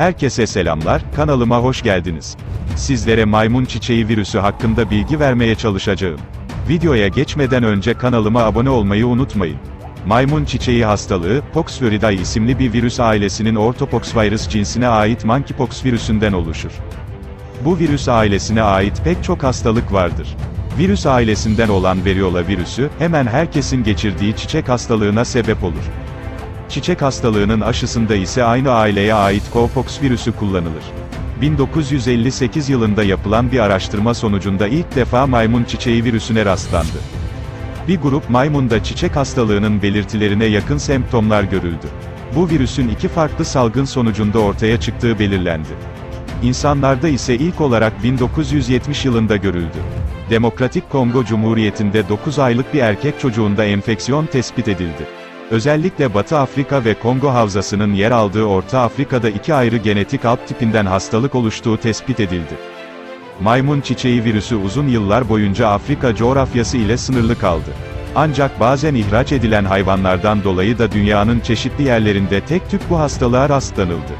Herkese selamlar, kanalıma hoş geldiniz. Sizlere maymun çiçeği virüsü hakkında bilgi vermeye çalışacağım. Videoya geçmeden önce kanalıma abone olmayı unutmayın. Maymun çiçeği hastalığı, Poxviridae isimli bir virüs ailesinin Orthopoxvirus cinsine ait Monkeypox virüsünden oluşur. Bu virüs ailesine ait pek çok hastalık vardır. Virüs ailesinden olan variola virüsü, hemen herkesin geçirdiği çiçek hastalığına sebep olur. Çiçek hastalığının aşısında ise aynı aileye ait Cowpox virüsü kullanılır. 1958 yılında yapılan bir araştırma sonucunda ilk defa maymun çiçeği virüsüne rastlandı. Bir grup maymunda çiçek hastalığının belirtilerine yakın semptomlar görüldü. Bu virüsün iki farklı salgın sonucunda ortaya çıktığı belirlendi. İnsanlarda ise ilk olarak 1970 yılında görüldü. Demokratik Kongo Cumhuriyeti'nde 9 aylık bir erkek çocuğunda enfeksiyon tespit edildi. Özellikle Batı Afrika ve Kongo Havzası'nın yer aldığı Orta Afrika'da iki ayrı genetik alt tipinden hastalık oluştuğu tespit edildi. Maymun çiçeği virüsü uzun yıllar boyunca Afrika coğrafyası ile sınırlı kaldı. Ancak bazen ihraç edilen hayvanlardan dolayı da dünyanın çeşitli yerlerinde tek tük bu hastalığa rastlanıldı.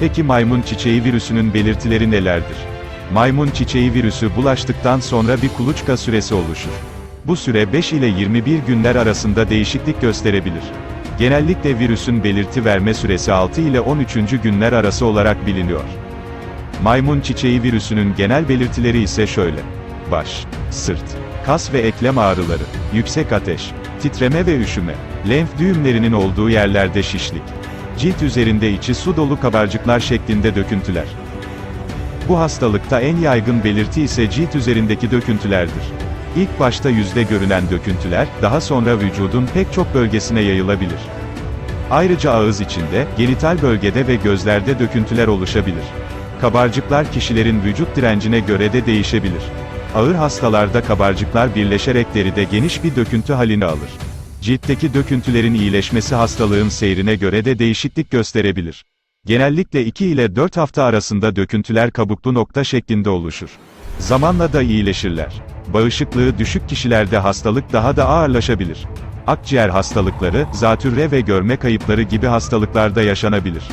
Peki maymun çiçeği virüsünün belirtileri nelerdir? Maymun çiçeği virüsü bulaştıktan sonra bir kuluçka süresi oluşur. Bu süre 5 ile 21 günler arasında değişiklik gösterebilir. Genellikle virüsün belirti verme süresi 6 ile 13. günler arası olarak biliniyor. Maymun çiçeği virüsünün genel belirtileri ise şöyle. Baş, sırt, kas ve eklem ağrıları, yüksek ateş, titreme ve üşüme, lenf düğümlerinin olduğu yerlerde şişlik, cilt üzerinde içi su dolu kabarcıklar şeklinde döküntüler. Bu hastalıkta en yaygın belirti ise cilt üzerindeki döküntülerdir. İlk başta yüzde görülen döküntüler, daha sonra vücudun pek çok bölgesine yayılabilir. Ayrıca ağız içinde, genital bölgede ve gözlerde döküntüler oluşabilir. Kabarcıklar kişilerin vücut direncine göre de değişebilir. Ağır hastalarda kabarcıklar birleşerek deride geniş bir döküntü halini alır. Ciltteki döküntülerin iyileşmesi hastalığın seyrine göre de değişiklik gösterebilir. Genellikle 2 ile 4 hafta arasında döküntüler kabuklu nokta şeklinde oluşur. Zamanla da iyileşirler. Bağışıklığı düşük kişilerde hastalık daha da ağırlaşabilir. Akciğer hastalıkları, zatürre ve görme kayıpları gibi hastalıklarda yaşanabilir.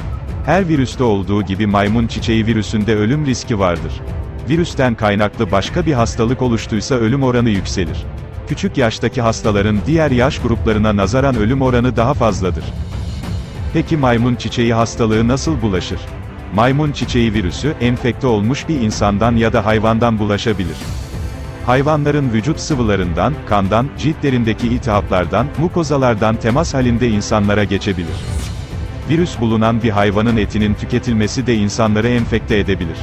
Her virüste olduğu gibi maymun çiçeği virüsünde ölüm riski vardır. Virüsten kaynaklı başka bir hastalık oluştuysa ölüm oranı yükselir. Küçük yaştaki hastaların diğer yaş gruplarına nazaran ölüm oranı daha fazladır. Peki maymun çiçeği hastalığı nasıl bulaşır? Maymun çiçeği virüsü, enfekte olmuş bir insandan ya da hayvandan bulaşabilir. Hayvanların vücut sıvılarından, kandan, ciltlerindeki iltihaplardan, mukozalardan temas halinde insanlara geçebilir. Virüs bulunan bir hayvanın etinin tüketilmesi de insanları enfekte edebilir.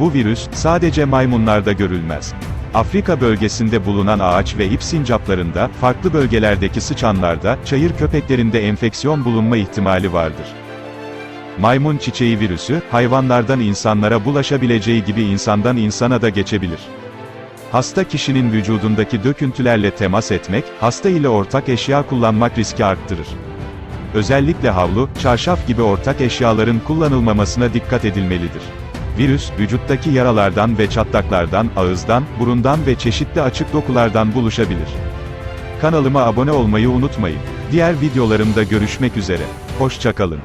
Bu virüs, sadece maymunlarda görülmez. Afrika bölgesinde bulunan ağaç ve ip sincaplarında, farklı bölgelerdeki sıçanlarda, çayır köpeklerinde enfeksiyon bulunma ihtimali vardır. Maymun çiçeği virüsü, hayvanlardan insanlara bulaşabileceği gibi insandan insana da geçebilir. Hasta kişinin vücudundaki döküntülerle temas etmek, hasta ile ortak eşya kullanmak riski arttırır. Özellikle havlu, çarşaf gibi ortak eşyaların kullanılmamasına dikkat edilmelidir. Virüs, vücuttaki yaralardan ve çatlaklardan, ağızdan, burundan ve çeşitli açık dokulardan buluşabilir. Kanalıma abone olmayı unutmayın. Diğer videolarımda görüşmek üzere. Hoşçakalın.